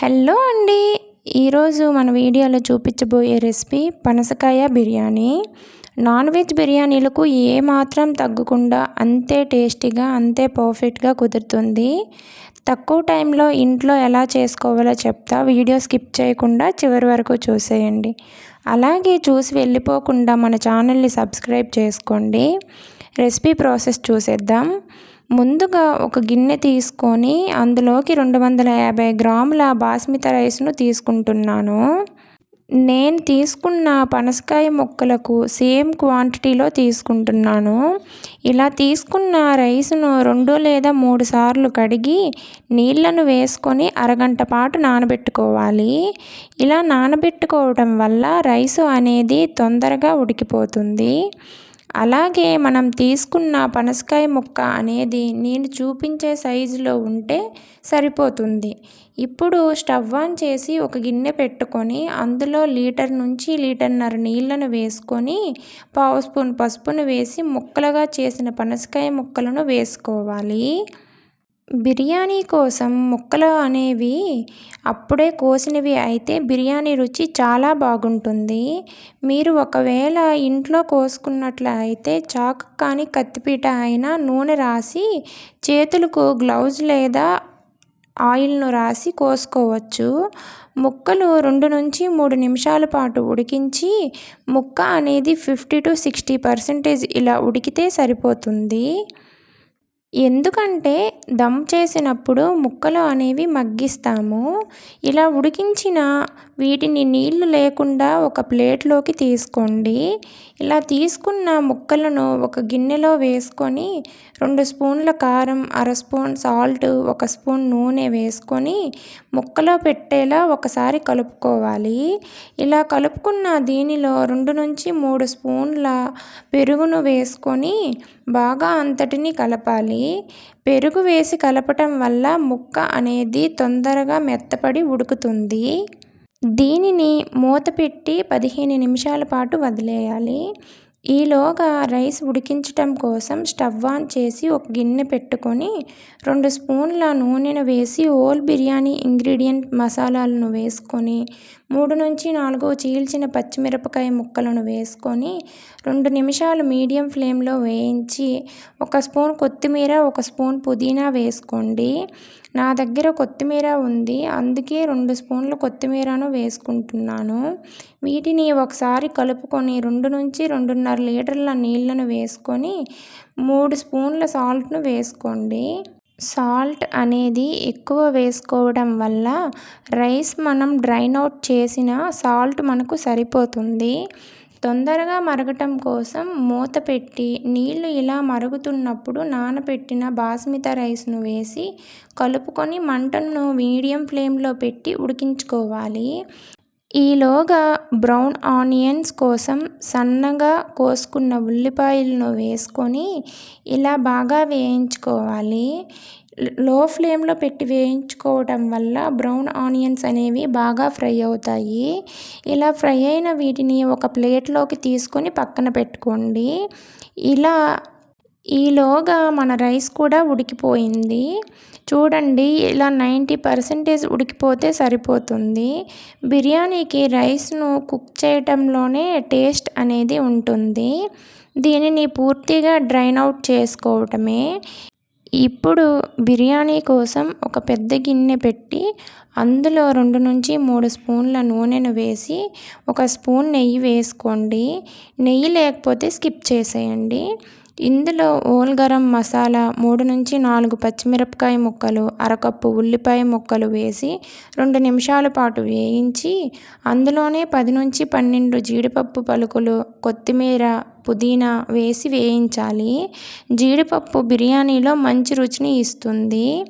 Hello అండి. ఈరోజు మన వీడియోలో చూపించబోయే రెసిపీ పనసకాయ బిర్యానీ. నాన్ వెజ్ బిర్యానీలకు ఏమాత్రం తగ్గకుండా అంతే టేస్టీగా అంతే పర్ఫెక్ట్గా కుదురుతుంది. తక్కువ టైంలో ఇంట్లో ఎలా చేసుకోవాలో చెప్తా. వీడియో స్కిప్ చేయకుండా చివరి వరకు చూసేయండి. అలాగే చూసి వెళ్ళిపోకుండా మన ఛానల్ని సబ్స్క్రైబ్ చేసుకోండి. రెసిపీ ప్రాసెస్ చూసేద్దాం. ముందుగా ఒక గిన్నె తీసుకొని అందులోకి రెండు వందల యాభై గ్రాముల బాస్మతి రైస్ను తీసుకుంటున్నాను. నేను తీసుకున్న పనసకాయ ముక్కలకు సేమ్ క్వాంటిటీలో తీసుకుంటున్నాను. ఇలా తీసుకున్న రైస్ను రెండు లేదా మూడు సార్లు కడిగి నీళ్ళను వేసుకొని అరగంట పాటు నానబెట్టుకోవాలి. ఇలా నానబెట్టుకోవడం వల్ల రైసు అనేది తొందరగా ఉడికిపోతుంది. అలాగే మనం తీసుకున్న పనసకాయ ముక్క అనేది నేను చూపించే సైజులో ఉంటే సరిపోతుంది. ఇప్పుడు స్టవ్ ఆన్ చేసి ఒక గిన్నె పెట్టుకొని అందులో లీటర్ నుంచి లీటర్న్నర నీళ్ళను వేసుకొని పావు స్పూన్ పసుపును వేసి ముక్కలుగా చేసిన పనసకాయ ముక్కలను వేసుకోవాలి. బిర్యానీ కోసం ముక్కలు అనేవి అప్పుడే కోసినవి అయితే బిర్యానీ రుచి చాలా బాగుంటుంది. మీరు ఒకవేళ ఇంట్లో కోసుకున్నట్లు అయితే చాకు కానీ కత్తిపీట అయినా నూనె రాసి చేతులకు గ్లౌజ్ లేదా ఆయిల్ను రాసి కోసుకోవచ్చు. ముక్కలు రెండు నుంచి మూడు నిమిషాల పాటు ఉడికించి ముక్క అనేది ఫిఫ్టీ టు సిక్స్టీ పర్సెంటేజ్ ఇలా ఉడికితే సరిపోతుంది. ఎందుకంటే దమ్ చేసినప్పుడు ముక్కలు అనేవి మగ్గిస్తాము. ఇలా ఉడికించిన వీటిని నీళ్ళు లేకుండా ఒక ప్లేట్లోకి తీసుకోండి. ఇలా తీసుకున్న ముక్కలను ఒక గిన్నెలో వేసుకొని రెండు స్పూన్ల కారం అర స్పూన్ సాల్ట్ ఒక స్పూన్ నూనె వేసుకొని ముక్కలో పెట్టేలా ఒకసారి కలుపుకోవాలి. ఇలా కలుపుకున్న దీనిలో రెండు నుంచి మూడు స్పూన్ల పెరుగును వేసుకొని బాగా అంతటిని కలపాలి. పెరుగు వేసి కలపటం వల్ల ముక్క అనేది తొందరగా మెత్తపడి ఉడుకుతుంది. దీనిని మూత పెట్టి పదిహేను నిమిషాల పాటు వదిలేయాలి. ఈలోగా రైస్ ఉడికించటం కోసం స్టవ్ ఆన్ చేసి ఒక గిన్నె పెట్టుకొని రెండు స్పూన్ల నూనెను వేసి హోల్ బిర్యానీ ఇంగ్రీడియంట్ మసాలాలను వేసుకొని మూడు నుంచి నాలుగు చీల్చిన పచ్చిమిరపకాయ ముక్కలను వేసుకొని రెండు నిమిషాలు మీడియం ఫ్లేమ్లో వేయించి ఒక స్పూన్ కొత్తిమీర ఒక స్పూన్ పుదీనా వేసుకోండి. నా దగ్గర కొత్తిమీర ఉంది అందుకే రెండు స్పూన్లు కొత్తిమీరను వేసుకుంటున్నాను. వీటిని ఒకసారి కలుపుకొని రెండు నుంచి రెండున్నర లీటర్ల నీళ్ళను వేసుకొని మూడు స్పూన్ల సాల్ట్ను వేసుకోండి. సాల్ట్ అనేది ఎక్కువ వేసుకోవడం వల్ల రైస్ మనం డ్రైన్ అవుట్ చేసిన సాల్ట్ మనకు సరిపోతుంది. తొందరగా మరగటం కోసం మూత పెట్టి నీళ్ళు ఇలా మరుగుతున్నప్పుడు నానబెట్టిన బాస్మిత రైస్ను వేసి కలుపుకొని మంటను మీడియం ఫ్లేమ్లో పెట్టి ఉడికించుకోవాలి. ఈలోగా బ్రౌన్ ఆనియన్స్ కోసం సన్నగా కోసుకున్న ఉల్లిపాయలను వేసుకొని ఇలా బాగా వేయించుకోవాలి. లో ఫ్లేమ్లో పెట్టి వేయించుకోవటం వల్ల బ్రౌన్ ఆనియన్స్ అనేవి బాగా ఫ్రై అవుతాయి. ఇలా ఫ్రై అయిన వీటిని ఒక ప్లేట్లోకి తీసుకొని పక్కన పెట్టుకోండి. ఇలా ఈలోగా మన రైస్ కూడా ఉడికిపోయింది. చూడండి ఇలా నైంటీ పర్సెంటేజ్ ఉడికిపోతే సరిపోతుంది. బిర్యానీకి రైస్ను కుక్ చేయటంలోనే టేస్ట్ అనేది ఉంటుంది. దీనిని పూర్తిగా డ్రైన్ అవుట్ చేసుకోవటమే. ఇప్పుడు బిర్యానీ కోసం ఒక పెద్ద గిన్నె పెట్టి అందులో రెండు నుంచి మూడు స్పూన్ల నూనెను వేసి ఒక స్పూన్ నెయ్యి వేసుకోండి. నెయ్యి లేకపోతే స్కిప్ చేసేయండి. ఇందులో ఓల్ గరం మసాలా మూడు నుంచి నాలుగు పచ్చిమిరపకాయ ముక్కలు అరకప్పు ఉల్లిపాయ ముక్కలు వేసి రెండు నిమిషాల పాటు వేయించి అందులోనే పది నుంచి పన్నెండు జీడిపప్పు పలుకులు కొత్తిమీర పుదీనా వేసి వేయించాలి. జీడిపప్పు బిర్యానీలో మంచి రుచిని ఇస్తుంది.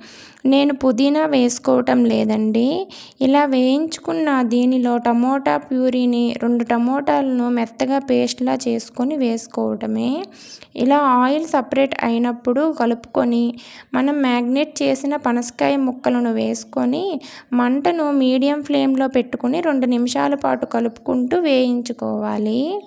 నేను పుదీనా వేసుకోవటం లేదండి. ఇలా వేయించుకున్న దీనిలో టమోటా ప్యూరీని రెండు టమోటాలను మెత్తగా పేస్ట్లా చేసుకొని వేసుకోవటమే. ఇలా ఆయిల్ సపరేట్ అయినప్పుడు కలుపుకొని మనం మ్యాగ్నేట్ చేసిన పనసకాయ ముక్కలను వేసుకొని మంటను మీడియం ఫ్లేమ్లో పెట్టుకొని రెండు నిమిషాల పాటు కలుపుకుంటూ వేయించుకోవాలి.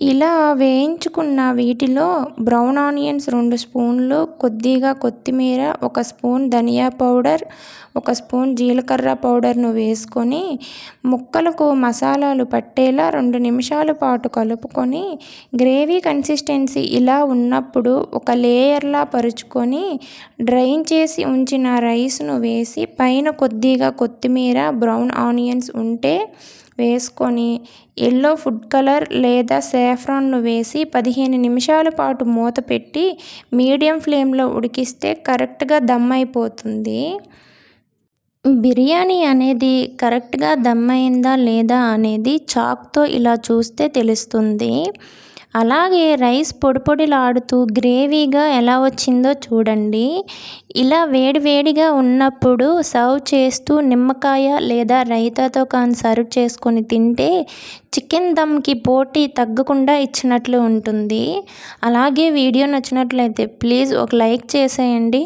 ఇలా వేయించుకున్న వీటిలో బ్రౌన్ ఆనియన్స్ రెండు స్పూన్లు కొద్దిగా కొత్తిమీర ఒక స్పూన్ ధనియా పౌడర్ ఒక స్పూన్ జీలకర్ర పౌడర్ను వేసుకొని ముక్కలకు మసాలాలు పట్టేలా రెండు నిమిషాల పాటు కలుపుకొని గ్రేవీ కన్సిస్టెన్సీ ఇలా ఉన్నప్పుడు ఒక లేయర్లా పరుచుకొని డ్రైన్ చేసి ఉంచిన రైస్ను వేసి పైన కొద్దిగా కొత్తిమీర బ్రౌన్ ఆనియన్స్ ఉంటే వేసుకొని ఎల్లో ఫుడ్ కలర్ లేదా సాఫ్రాన్ను వేసి పదిహేను నిమిషాల పాటు మూత పెట్టి మీడియం ఫ్లేమ్లో ఉడికిస్తే కరెక్ట్గా దమ్ అయిపోతుంది. బిర్యానీ అనేది కరెక్ట్గా దమ్ అయిందా లేదా అనేది చాక్తో ఇలా చూస్తే తెలుస్తుంది. అలాగే రైస్ పొడిపొడిలాడుతూ గ్రేవీగా ఎలా వచ్చిందో చూడండి. ఇలా వేడివేడిగా ఉన్నప్పుడు సర్వ్ చేస్తూ నిమ్మకాయ లేదా రైతాతో కానీ సర్వ్ చేసుకొని తింటే చికెన్ దమ్కి పోటీ తగ్గకుండా ఇచ్చినట్లు ఉంటుంది. అలాగే వీడియో నచ్చినట్లయితే ప్లీజ్ ఒక లైక్ చేసేయండి.